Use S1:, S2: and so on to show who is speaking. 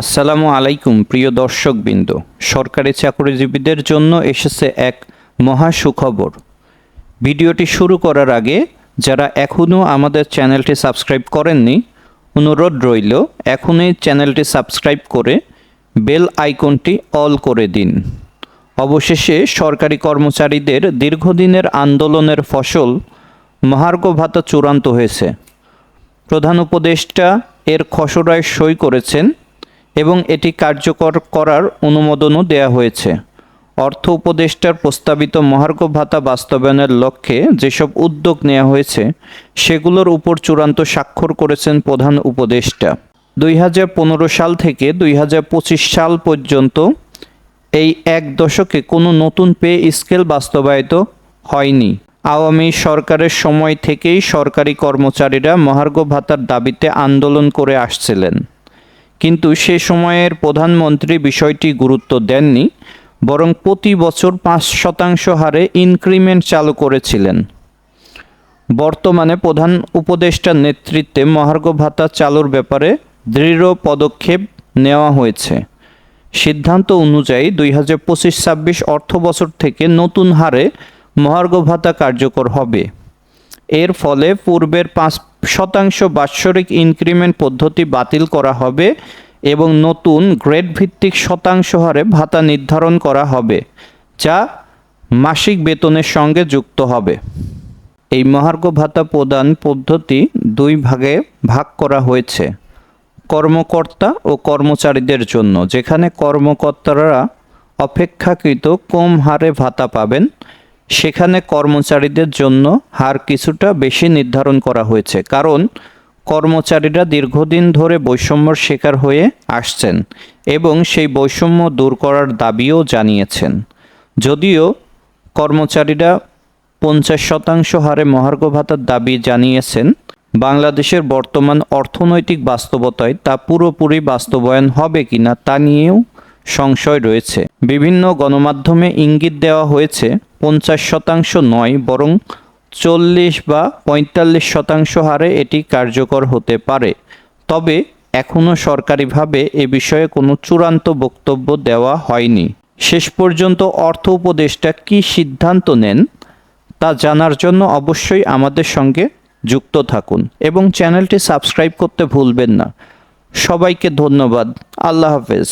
S1: আসসালামু আলাইকুম, প্রিয় দর্শকবৃন্দ। সরকারি চাকরিজীবীদের জন্য এসেছে এক মহা সুখবর। ভিডিওটি শুরু করার আগে, যারা এখনও আমাদের চ্যানেলটি সাবস্ক্রাইব করেননি, অনুরোধ রইল এখনই চ্যানেলটি সাবস্ক্রাইব করে বেল আইকনটি অল করে দিন। অবশেষে সরকারি কর্মচারীদের দীর্ঘদিনের আন্দোলনের ফসল মহার্ঘ ভাতা চূড়ান্ত হয়েছে। প্রধান উপদেষ্টা এর খসড়ায় সই করেছেন এবং এটি কার্যকর করার অনুমোদনও দেয়া হয়েছে। অর্থ উপদেষ্টার প্রস্তাবিত মহার্ঘ ভাতা বাস্তবায়নের লক্ষ্যে যেসব উদ্যোগ নেওয়া হয়েছে, সেগুলোর উপর চূড়ান্ত স্বাক্ষর করেছেন প্রধান উপদেষ্টা। দুই হাজার পনেরো সাল থেকে দুই হাজার পঁচিশ সাল পর্যন্ত এই এক দশকে কোনো নতুন পে স্কেল বাস্তবায়িত হয়নি। আওয়ামী সরকারের সময় থেকেই সরকারি কর্মচারীরা মহার্ঘ ভাতার দাবিতে আন্দোলন করে আসছিলেন। কিন্তু সে সময়ের প্রধানমন্ত্রী বিষয়টি গুরুত্ব দেননি, বরং প্রতি বছর পাঁচ শতাংশ হারে ইনক্রিমেন্ট চালু করেছিলেন। বর্তমানে প্রধান উপদেষ্টার নেতৃত্বে মহার্ঘ ভাতা চালুর ব্যাপারে দৃঢ় পদক্ষেপ নেওয়া হয়েছে। সিদ্ধান্ত অনুযায়ী দুই হাজার পঁচিশ ছাব্বিশ অর্থ বছর থেকে নতুন হারে মহার্ঘ ভাতা কার্যকর হবে। এর ফলে পূর্বের পাঁচ শতাংশ বাৎসরিক ইনক্রিমেন্ট পদ্ধতি বাতিল করা হবে এবং নতুন গ্রেড ভিত্তিক শতাংশ হারে ভাতা নির্ধারণ করা হবে, যা মাসিক বেতনের সঙ্গে যুক্ত হবে। এই মহার্ঘ ভাতা প্রদান পদ্ধতি দুই ভাগে ভাগ করা হয়েছে, কর্মকর্তা ও কর্মচারীদের জন্য, যেখানে কর্মকর্তারা অপেক্ষাকৃত কম হারে ভাতা পাবেন সেখানে কর্মচারীদের জন্য হার কিছুটা বেশি নির্ধারণ করা হয়েছে, কারণ কর্মচারীরা দীর্ঘদিন ধরে বৈষম্যর শিকার হয়ে আসছেন এবং সেই বৈষম্য দূর করার দাবিও জানিয়েছেন। যদিও কর্মচারীরা পঞ্চাশ শতাংশ হারে মহার্ঘ ভাতার দাবি জানিয়েছেন, বাংলাদেশের বর্তমান অর্থনৈতিক বাস্তবতায় তা পুরোপুরি বাস্তবায়ন হবে কিনা তা নিয়েও সংশয় রয়েছে। বিভিন্ন গণমাধ্যমে ইঙ্গিত দেওয়া হয়েছে পঞ্চাশ শতাংশ নয়, বরং চল্লিশ বা পঁয়তাল্লিশ শতাংশ হারে এটি কার্যকর হতে পারে। তবে এখনও সরকারিভাবে এ বিষয়ে কোনো চূড়ান্ত বক্তব্য দেওয়া হয়নি। শেষ পর্যন্ত অর্থ উপদেষ্টা কী সিদ্ধান্ত নেন, তা জানার জন্য অবশ্যই আমাদের সঙ্গে যুক্ত থাকুন এবং চ্যানেলটি সাবস্ক্রাইব করতে ভুলবেন না। সবাইকে ধন্যবাদ। আল্লাহ হাফেজ।